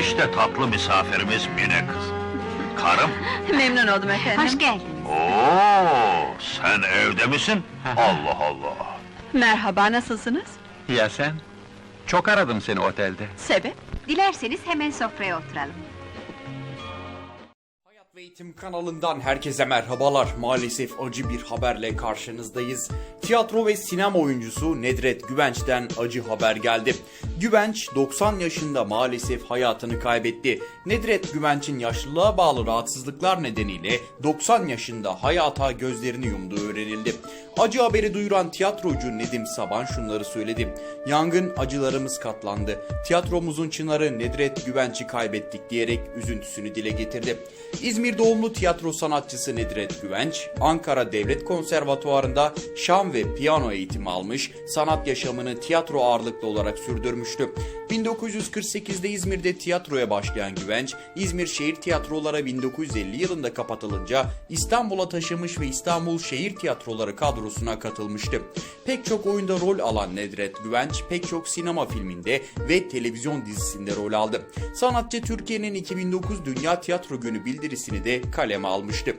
İşte tatlı misafirimiz Mine kız. Karım, Memnun oldum efendim. Hoş geldin. Oo, sen evde misin? Allah Allah! Merhaba, nasılsınız? Ya sen? Çok aradım seni otelde. Sebep? Dilerseniz hemen sofraya oturalım. Eğitim kanalından herkese merhabalar. Maalesef acı bir haberle karşınızdayız. Tiyatro ve sinema oyuncusu Nedret Güvenç'ten acı haber geldi. Güvenç 90 yaşında maalesef hayatını kaybetti. Nedret Güvenç'in yaşlılığa bağlı rahatsızlıklar nedeniyle 90 yaşında hayata gözlerini yumduğu öğrenildi. Acı haberi duyuran tiyatrocu Nedim Saban şunları söyledi. Yangın acılarımız katlandı. Tiyatromuzun çınarı Nedret Güvenç'i kaybettik diyerek üzüntüsünü dile getirdi. İzmir doğumlu tiyatro sanatçısı Nedret Güvenç, Ankara Devlet Konservatuvarı'nda şan ve piyano eğitimi almış, sanat yaşamını tiyatro ağırlıklı olarak sürdürmüştü. 1948'de İzmir'de tiyatroya başlayan Güvenç, İzmir Şehir Tiyatroları 1950 yılında kapatılınca İstanbul'a taşımış ve İstanbul Şehir Tiyatroları kadrosuna katılmıştı. Pek çok oyunda rol alan Nedret Güvenç, pek çok sinema filminde ve televizyon dizisinde rol aldı. Sanatçı Türkiye'nin 2009 Dünya Tiyatro Günü bildirisini de kaleme almıştı.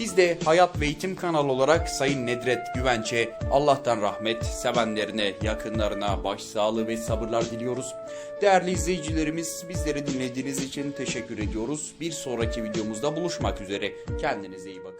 Biz de Hayat ve Eğitim kanalı olarak Sayın Nedret Güvenç'e Allah'tan rahmet, sevenlerine, yakınlarına başsağlığı ve sabırlar diliyoruz. Değerli izleyicilerimiz, bizleri dinlediğiniz için teşekkür ediyoruz. Bir sonraki videomuzda buluşmak üzere. Kendinize iyi bakın.